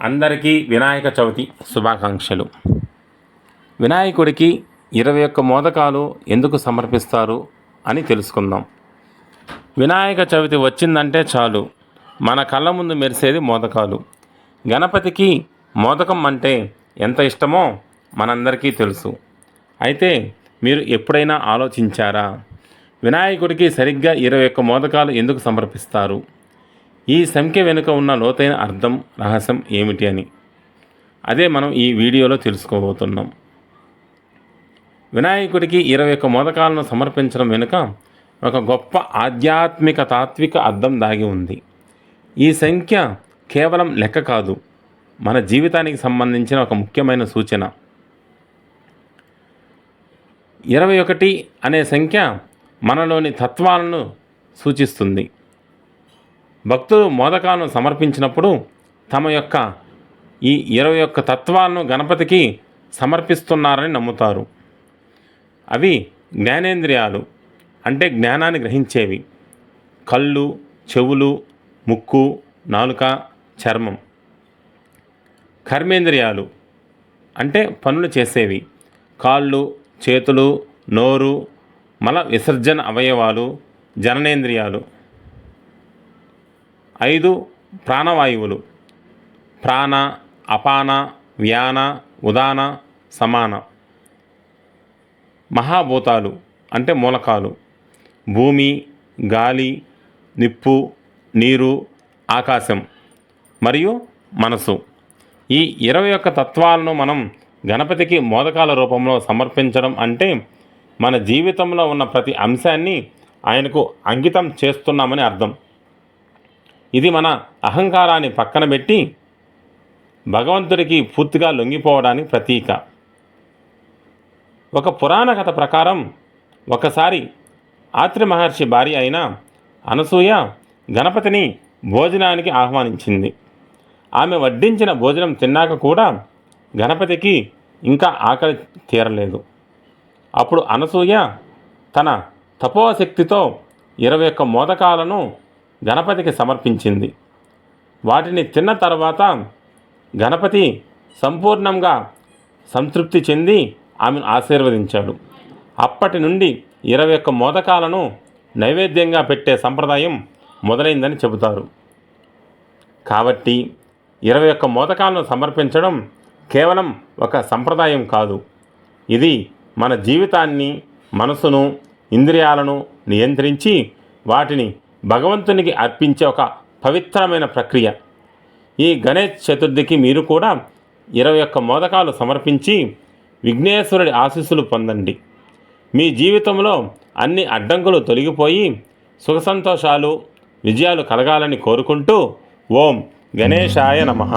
అందరికీ వినాయక చవితి శుభాకాంక్షలు. వినాయకుడికి ఇరవై ఒక్క మోదకాలు ఎందుకు సమర్పిస్తారు అని తెలుసుకుందాం. వినాయక చవితి వచ్చిందంటే చాలు. మన కళ్ళ ముందు మెరిసేది మోదకాలు. గణపతికి మోదకం అంటే ఎంత ఇష్టమో మనందరికీ తెలుసు. అయితే మీరు ఎప్పుడైనా ఆలోచించారా? వినాయకుడికి సరిగ్గా ఇరవై ఒక్క మోదకాలు ఎందుకు సమర్పిస్తారు? ఈ సంఖ్య వెనుక ఉన్న లోతైన అర్థం రహస్యం ఏమిటి అని. అదే మనం ఈ వీడియోలో తెలుసుకోబోతున్నాం. వినాయకుడికి ఇరవై ఒక్క మోదకాలను సమర్పించడం వెనుక ఒక గొప్ప ఆధ్యాత్మిక తాత్విక అర్థం దాగి ఉంది. ఈ సంఖ్య కేవలం లెక్క కాదు మన జీవితానికి సంబంధించిన ఒక ముఖ్యమైన సూచన. ఇరవై ఒకటి అనే సంఖ్య మనలోని తత్వాలను సూచిస్తుంది. భక్తులు మోదకాలను సమర్పించినప్పుడు తమ యొక్క ఈ ఇరవై ఒక్క తత్వాలను గణపతికి సమర్పిస్తున్నారని నమ్ముతారు. అవి జ్ఞానేంద్రియాలు అంటే జ్ఞానాన్ని గ్రహించేవి. కళ్ళు చెవులు ముక్కు నాలుక చర్మం. కర్మేంద్రియాలు అంటే పనులు చేసేవి. కాళ్ళు చేతులు నోరు మల విసర్జన అవయవాలు జననేంద్రియాలు. ఐదు ప్రాణవాయువులు. ప్రాణ అపాన వ్యాన ఉదాన సమాన. మహాభూతాలు అంటే మూలకాలు. భూమి గాలి నిప్పు నీరు ఆకాశం మరియు మనసు ఈ ఇరవై ఒక్క తత్వాలను మనం గణపతికి మోదకాల రూపంలో సమర్పించడం అంటే మన జీవితంలో ఉన్న ప్రతి అంశాన్ని ఆయనకు అంకితం చేస్తున్నామని అర్థం. ఇది మన అహంకారాన్ని పక్కన పెట్టి భగవంతుడికి పూర్తిగా లొంగిపోవడానికి ప్రతీక. ఒక పురాణ కథ ప్రకారం ఒకసారి ఆత్రి మహర్షి భార్య అయిన అనసూయ గణపతిని భోజనానికి ఆహ్వానించింది. ఆమె వడ్డించిన భోజనం తిన్నాక కూడా గణపతికి ఇంకా ఆకలి తీరలేదు. అప్పుడు అనసూయ తన తపోశక్తితో ఇరవై ఒక్క మోదకాలను గణపతికి సమర్పించింది. వాటిని తిన్న తర్వాత గణపతి సంపూర్ణంగా సంతృప్తి చెంది ఆమెను ఆశీర్వదించాడు. అప్పటి నుండి ఇరవై ఒక్క మోదకాలను నైవేద్యంగా పెట్టే సంప్రదాయం మొదలైందని చెబుతారు. కాబట్టి ఇరవై ఒక్క మోదకాలను సమర్పించడం కేవలం ఒక సంప్రదాయం కాదు. ఇది మన జీవితాన్ని మనసును ఇంద్రియాలను నియంత్రించి వాటిని భగవంతునికి అర్పించే ఒక పవిత్రమైన ప్రక్రియ. ఈ గణేష్ చతుర్థికి మీరు కూడా ఇరవై ఒక్క మోదకాలు సమర్పించి విఘ్నేశ్వరుడి ఆశీస్సులు పొందండి. మీ జీవితంలో అన్ని అడ్డంకులు తొలగిపోయి సుఖ సంతోషాలు విజయాలు కలగాలని కోరుకుంటూ ఓం గణేశాయ నమః.